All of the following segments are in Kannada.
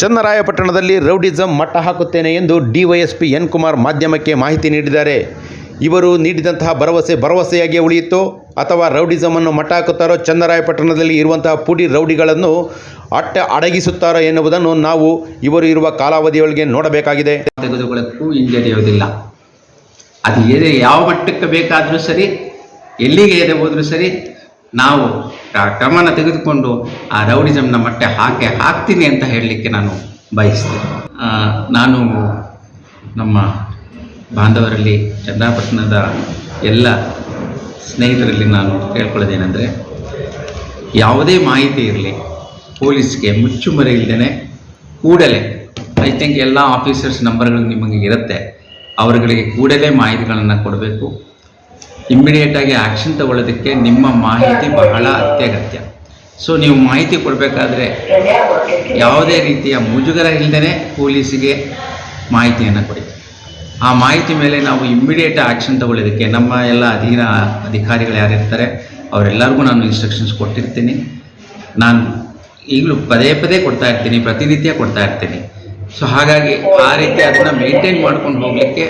ಚನ್ನರಾಯಪಟ್ಟಣದಲ್ಲಿ ರೌಡಿಸಂ ಮಟ್ಟ ಹಾಕುತ್ತೇನೆ ಎಂದು ಡಿವೈಎಸ್ಪಿ ಎನ್ ಕುಮಾರ್ ಮಾಧ್ಯಮಕ್ಕೆ ಮಾಹಿತಿ ನೀಡಿದ್ದಾರೆ. ಇವರು ನೀಡಿದಂತಹ ಭರವಸೆ ಭರವಸೆಯಾಗಿಯೇ ಉಳಿಯಿತೋ ಅಥವಾ ರೌಡಿಸಮನ್ನು ಮಟ್ಟ ಹಾಕುತ್ತಾರೋ ಚನ್ನರಾಯಪಟ್ಟಣದಲ್ಲಿ ಇರುವಂತಹ ಪುಡಿ ರೌಡಿಗಳನ್ನು ಅಟ್ಟ ಅಡಗಿಸುತ್ತಾರೋ ಎನ್ನುವುದನ್ನು ನಾವು ಇವರು ಇರುವ ಕಾಲಾವಧಿಯೊಳಗೆ ನೋಡಬೇಕಾಗಿದೆ. ಅದು ಏನೇ ಯಾವ ಮಟ್ಟಕ್ಕೆ ಬೇಕಾದರೂ ಸರಿ, ಎಲ್ಲಿಗೆ ಹೋದರೂ ಸರಿ ನಾವು ಕ್ರಮನ ತೆಗೆದುಕೊಂಡು ಆ ರೌಡಿಸಮ್ನ ಮಟ್ಟೆ ಹಾಕಿ ಹಾಕ್ತೀನಿ ಅಂತ ಹೇಳಲಿಕ್ಕೆ ನಾನು ಬಯಸ್ತೇನೆ ನಾನು ನಮ್ಮ ಬಾಂಧವರಲ್ಲಿ ಚನ್ನಪಟ್ಟಣದ ಎಲ್ಲ ಸ್ನೇಹಿತರಲ್ಲಿ ನಾನು ಕೇಳ್ಕೊಳ್ಳೋದೇನೆಂದರೆ, ಯಾವುದೇ ಮಾಹಿತಿ ಇರಲಿ, ಪೊಲೀಸ್ಗೆ ಮುಚ್ಚುಮರೆ ಇಲ್ಲದೇ ಕೂಡಲೇ ಐ ಥಿಂಕ್ ಎಲ್ಲ ಆಫೀಸರ್ಸ್ ನಂಬರ್ಗಳು ನಿಮಗೆ ಇರುತ್ತೆ, ಅವರುಗಳಿಗೆ ಕೂಡಲೇ ಮಾಹಿತಿಗಳನ್ನು ಕೊಡಬೇಕು. ಇಮ್ಮಿಡಿಯೇಟಾಗಿ ಆ್ಯಕ್ಷನ್ ತಗೊಳ್ಳೋದಕ್ಕೆ ನಿಮ್ಮ ಮಾಹಿತಿ ಬಹಳ ಅತ್ಯಗತ್ಯ. ಸೊ ನೀವು ಮಾಹಿತಿ ಕೊಡಬೇಕಾದ್ರೆ ಯಾವುದೇ ರೀತಿಯ ಮುಜುಗರ ಇಲ್ಲದೇ ಪೊಲೀಸಿಗೆ ಮಾಹಿತಿಯನ್ನು ಕೊಡಿ. ಆ ಮಾಹಿತಿ ಮೇಲೆ ನಾವು ಇಮ್ಮಿಡಿಯೇಟ್ ಆ್ಯಕ್ಷನ್ ತಗೊಳ್ಳೋದಕ್ಕೆ ನಮ್ಮ ಎಲ್ಲ ಅಧೀನ ಅಧಿಕಾರಿಗಳು ಯಾರಿರ್ತಾರೆ, ಅವರೆಲ್ಲರಿಗೂ ನಾನು ಇನ್ಸ್ಟ್ರಕ್ಷನ್ಸ್ ಕೊಟ್ಟಿರ್ತೀನಿ. ನಾನು ಈಗಲೂ ಪದೇ ಪದೇ ಕೊಡ್ತಾ ಇರ್ತೀನಿ, ಪ್ರತಿನಿತ್ಯ ಕೊಡ್ತಾ ಇರ್ತೀನಿ. ಸೊ ಹಾಗಾಗಿ ಆ ರೀತಿ ಅದನ್ನು ಮೇಂಟೈನ್ ಮಾಡ್ಕೊಂಡು ಹೋಗಲಿಕ್ಕೆ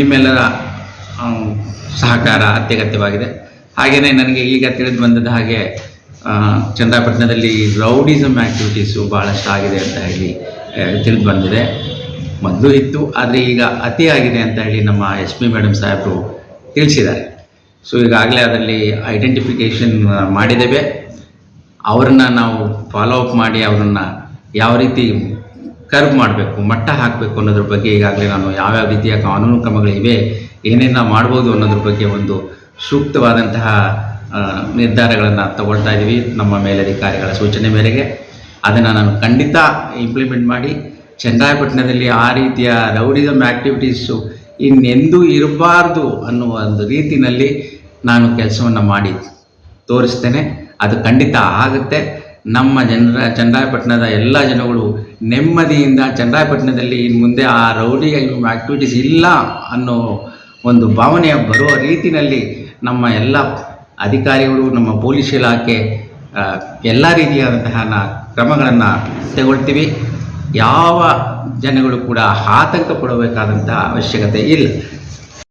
ನಿಮ್ಮೆಲ್ಲರ ಸಹಕಾರ ಅತ್ಯಗತ್ಯವಾಗಿದೆ. ಹಾಗೆಯೇ ನನಗೆ ಈಗ ತಿಳಿದು ಬಂದದ ಹಾಗೆ ಚಂದ್ರಪಟ್ಟಣದಲ್ಲಿ ರೌಡಿಸಮ್ ಆ್ಯಕ್ಟಿವಿಟೀಸು ಭಾಳಷ್ಟು ಆಗಿದೆ ಅಂತ ಹೇಳಿ ತಿಳಿದು ಬಂದಿದೆ. ಮೊದಲು ಇತ್ತು, ಆದರೆ ಈಗ ಅತಿ ಆಗಿದೆ ಅಂತ ಹೇಳಿ ನಮ್ಮ ಎಸ್ ಪಿ ಮೇಡಮ್ ಸಾಹೇಬರು ತಿಳಿಸಿದ್ದಾರೆ. ಸೊ ಈಗಾಗಲೇ ಅದರಲ್ಲಿ ಐಡೆಂಟಿಫಿಕೇಷನ್ ಮಾಡಿದ್ದೇವೆ. ಅವರನ್ನು ನಾವು ಫಾಲೋ ಅಪ್ ಮಾಡಿ ಅವರನ್ನು ಯಾವ ರೀತಿ ಕರ್ವ್ ಮಾಡಬೇಕು, ಮಟ್ಟ ಹಾಕಬೇಕು ಅನ್ನೋದ್ರ ಬಗ್ಗೆ ಈಗಾಗಲೇ ನಾನು ಯಾವ್ಯಾವ ರೀತಿಯ ಕಾನೂನು ಕ್ರಮಗಳಿವೆ ಏನೇನು ಮಾಡ್ಬೋದು ಅನ್ನೋದ್ರ ಬಗ್ಗೆ ಒಂದು ಸೂಕ್ತವಾದಂತಹ ನಿರ್ಧಾರಗಳನ್ನು ತಗೊಳ್ತಾ ಇದ್ದೀವಿ ನಮ್ಮ ಮೇಲಧಿಕಾರಿಗಳ ಸೂಚನೆ ಮೇರೆಗೆ. ಅದನ್ನು ನಾನು ಖಂಡಿತ ಇಂಪ್ಲಿಮೆಂಟ್ ಮಾಡಿ ಚನ್ನರಾಯಪಟ್ಟಣದಲ್ಲಿ ಆ ರೀತಿಯ ರೌಡಿಸಮ್ ಆ್ಯಕ್ಟಿವಿಟೀಸು ಇನ್ನೆಂದೂ ಇರಬಾರ್ದು ಅನ್ನುವ ಒಂದು ರೀತಿಯಲ್ಲಿ ನಾನು ಕೆಲಸವನ್ನು ಮಾಡಿ ತೋರಿಸ್ತೇನೆ. ಅದು ಖಂಡಿತ ಆಗುತ್ತೆ. ನಮ್ಮ ಜನರ ಚನ್ನರಾಯಪಟ್ಟಣದ ಎಲ್ಲ ಜನಗಳು ನೆಮ್ಮದಿಯಿಂದ ಚನ್ನರಾಯಪಟ್ಟಣದಲ್ಲಿ ಇನ್ನು ಮುಂದೆ ಆ ರೌಡಿ ಆ್ಯಕ್ಟಿವಿಟೀಸ್ ಇಲ್ಲ ಅನ್ನೋ ಒಂದು ಭಾವನೆಯ ಬರುವ ರೀತಿಯಲ್ಲಿ ನಮ್ಮ ಎಲ್ಲ ಅಧಿಕಾರಿಗಳು, ನಮ್ಮ ಪೊಲೀಸ್ ಇಲಾಖೆ ಎಲ್ಲ ರೀತಿಯಾದಂತಹ ಕ್ರಮಗಳನ್ನು ತಗೊಳ್ತೀವಿ. ಯಾವ ಜನಗಳು ಕೂಡ ಆತಂಕ ಪಡಬೇಕಾದಂತಹ ಅವಶ್ಯಕತೆ ಇಲ್ಲ.